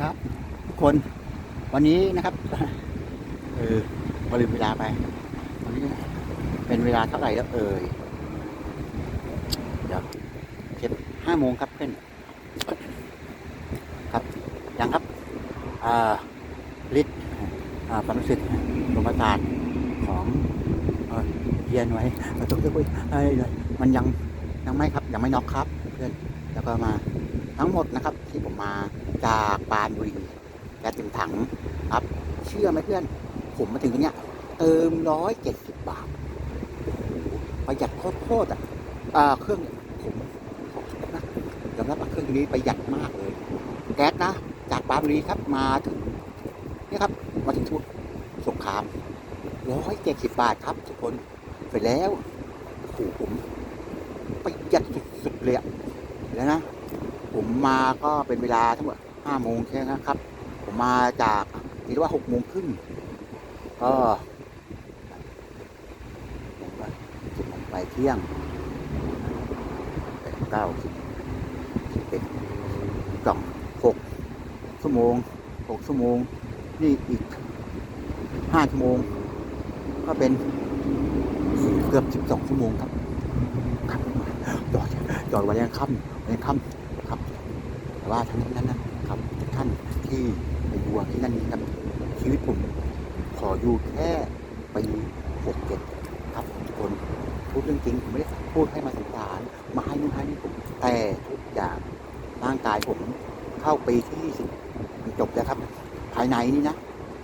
ครับ ทุกคนวันนี้นะครับเออลืมเวลาไปวันนี้เป็นเวลาเท่าไหร่แล้วเอ่ยเดี๋ยวเจ็ดห้าโมงครับเพื่อนครับยังครับอ่าลิตอ่าความรู้สึกลมประสาทของเยียนไว้เราต้องจะคุยเอ้ยมันยังยังไม่ครับยังไม่น็อกครับ เพื่อนแล้วก็มาทั้งหมดนะครับ ที่ผมมา จากปานบุรีแก๊สเต็มถังครับ เชื่อไหมเพื่อน ผมมาถึงตรงเนี้ย เติมร้อยเจ็ดสิบบาทประหยัดโคตรๆอะเครื่องผมนะยอมรับว่าเครื่องตัวนี้ประหยัดมากเลย แก๊สนะ จากปานบุรีครับมาถึงนี่ครับ มาถึงทุกสงครามร้อยเจ็ดสิบบาทครับ ทุกคนเสร็จแล้วโอ้โหผมประหยัดสุดๆเลยอะแล้วนะ ผมมาก็เป็นเวลาทั้งหมด ห้าโมงใช่ไหมครับ ผมมาจากคิดว่าหกโมงครึ่งก็ผมก็สิบโมงไปเที่ยงแปดเก้าสิบสิบเอ็ดสองหกชั่วโมงหกชั่วโมง นี่อีกห้าชั่วโมง ก็เป็นเกือบสิบสองชั่วโมงครับครับจอดจอดวันยังค่ำวันยังค่ำครับ แต่ว่าทั้งนี้นั้นนะ ครับทุกท่านที่ไปดูที่นั่นครับ ชีวิตผมขออยู่แค่ปีหกเจ็ดครับทุกคนพูดเรื่องจริงผมไม่ได้พูดให้มาสงสารมาให้นู่นให้นี่ผมแต่ทุกอย่างร่างกายผมเข้าปีที่สิบมันจบแล้วครับ ภายในนี่นะ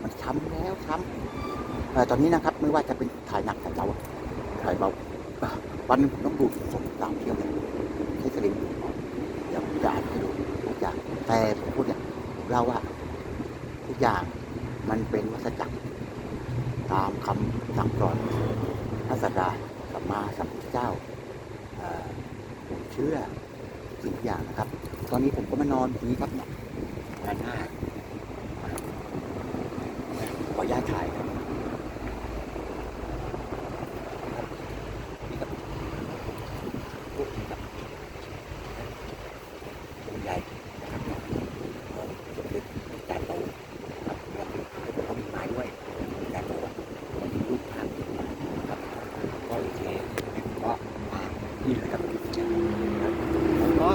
มันช้ำแล้วช้ำเอ่ตอนนี้นะครับ ไม่ว่าจะเป็นถ่ายหนักถ่ายเบาถ่ายเบาวันนึงต้องดูสองสามเที่ยวเลยใช้สลิงเดี๋ยวผมจะอ่านให้ดู อย่างแต่ผมพูดเนี่ยผมเล่าว่าทุกอย่างมันเป็นวัฏจักร ตามคำสั่งสอนพระสัสดาสัมมาสัมพุทธเจ้าผมเชื่อสิ่งทุกอย่างนะครับ ตอนนี้ผมก็มานอนตรงนี้ครับเนี่ยด้านหน้าขออนุญาตถ่ายครับนี่ครับพวกนี้ครับ ตัวใหญ่นะครับเนี่ยเอ่อสมเด็จจานโตครับแล้วผมก็มีไม้ด้วยจานโตมีรูปภาพนะครับก็โอเคก็มานี่เลยครับแล้วก็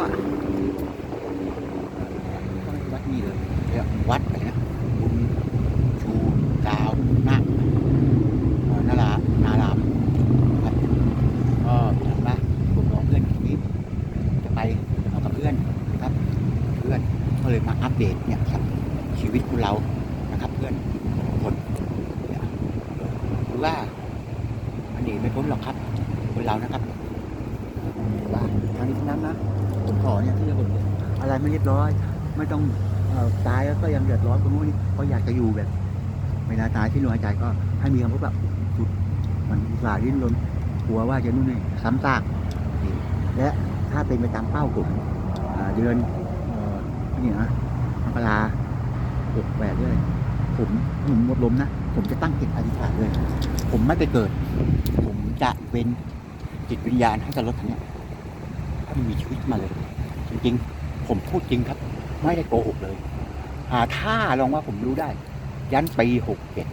วัดนี่เลยเรียกวัดอะไรนะบุญชูกาวนาคเอ่อนารานาลามครับก็ถามว่าผมน้องเพื่อนคนนี้จะ ไปเอากับเพื่อนนะครับ เพื่อนก็เลยมาอัปเดตเนี่ยครับชีวิตของเรานะครับ เพื่อนคนคือว่ามันหนีไม่พ้นหรอกครับ คนเรานะครับว่าทางนี้ทั้งนั้นนะผมขอเนี่ยที่จะคนอะไรไม่เรียบร้อย ไม่ต้องตายแล้วก็ยังเดือดร้อนคนนู้นนี่เพราะอยากจะอยู่แบบไม่นาตายที่ลมหายใจก็ให้มีคำพูดแบบสุดมันอุตส่าห์ดิ้นรนกลัวว่าจะนู่นนี่ซ้ำซากและ ถ้าเป็นไปตามเป้าผมอ่าเดือนนี่นะมกราหกแปดด้วยผมผมหมดลมนะ ผมจะตั้งจิตอธิษฐานเลย ผมไม่ไปเกิด ผมจะเป็นจิตวิญญาณให้กับรถคันนี้ยให้มันมีชีวิตมาเลย จริงๆ ผมพูดจริงครับ ไม่ได้โกหกเลย หาถ้าลองว่าผมรู้ได้ ยันปีหกเจ็ด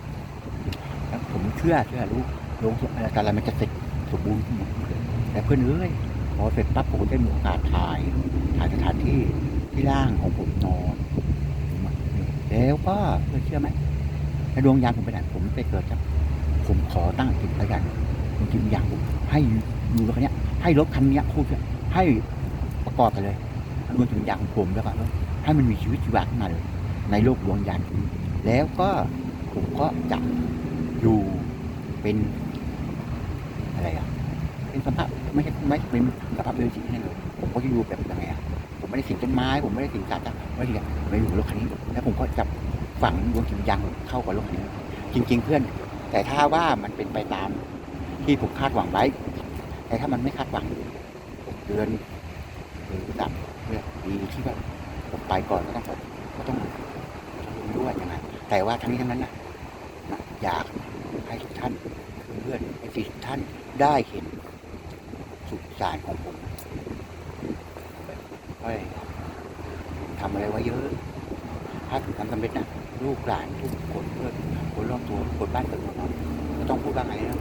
ผมเชื่อเชื่อรู้ลงอะไรอะไรมันจะเสร็จสมบูรณ์แต่เพื่อนเอ้ย พอเสร็จปั๊บผมก็ได้มีโอกาสถ่ายถ่ายสถานที่ที่ร่างของผมนอนแล้วก็เพื่อเชื่อไหมในดวงยานผมไปไหนผมไปเกิดจากผมขอตั้งจิตแล้วกันดวงจิตวิญญาณผมให้ดูรถคันนี้ให้รถคันเนี้ยคู่ให้ประกอบกันเลยดวงจิตวิญญาณของผมแล้วก็ให้มันมีชีวิตชีวาขึ้นมาเลย ในโลกดวงยานแล้วก็ผมก็จะอยู่เป็นอะไรอะ เป็นสภาพไม่ใช่ไม่เป็นสภาพเดินชีวิตให้เลยผมก็จะอยู่แบบยังไงอะผมไม่ได้สิงต้นไม้ ผมไม่ได้สิงสัตว์ไม่ได้สิงไม่อยู่รถคันนี้แล้วผมก็จับฝังดวงจิตวิญญาณเข้ากับรถคันนี้จริง ๆ เพื่อน แต่ถ้าว่ามันเป็นไปตามที่ผมคาดหวังไว้ แต่ถ้ามันไม่คาดหวังเดือนหรือสามเดือนดีที่ว่าผมไปก่อนก็ต้องก็ต้องรู้ด้วยยังไงแต่ว่าทั้งนี้ทั้งนั้นนะอยากให้ทุกท่านเพื่อนให้ทุกท่านได้เห็น สุสานของผมเฮ้ยทำอะไรไว้เยอะ ถ้าถึงความสำเร็จนะลูกหลานทุกคนเพื่อนคนรอบตัวคนบ้านเกิดของเราก็ต้องพูดว่างไงนะ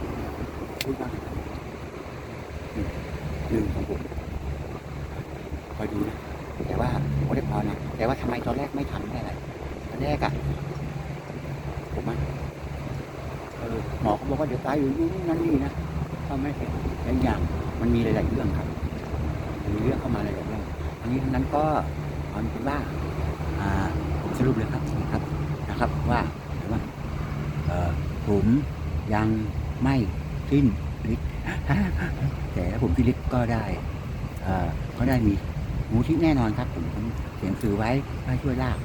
พูดว่างหนึ่งหนึ่งของผมคอยดูนะแต่ว่าผมได้พอนะแต่ว่าทำไมตอนแรกไม่ทำได้อะไรตอนแรกอะผมอะเออหมอเขาบอกว่าเดี๋ยวตายอยู่นี่นั่นนี่นะก็ไม่เห็นอีกอย่าง มันมีหลาย ๆ เรื่องครับมีเรื่องเข้ามาหลายๆเรื่องทั้งนี้ทั้งนั้นก็เอาเป็นว่าผมสรุปเลยครับนะครับนะครับว่าว่าผมยังไม่สิ้นฤทธิ์แต่ผมสิ้นฤทธิ์ก็ได้เก็ได้มีมูที่แน่นอนครับ ผมเขียนสื่อไว้ให้ช่วยลาก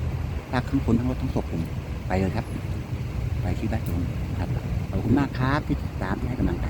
ลากทั้งคนทั้งรถทั้งศพผมไปเลยครับ ไปที่บ้านผมครับขอบคุณมากครับที่ติดตามที่ให้กำลังใจ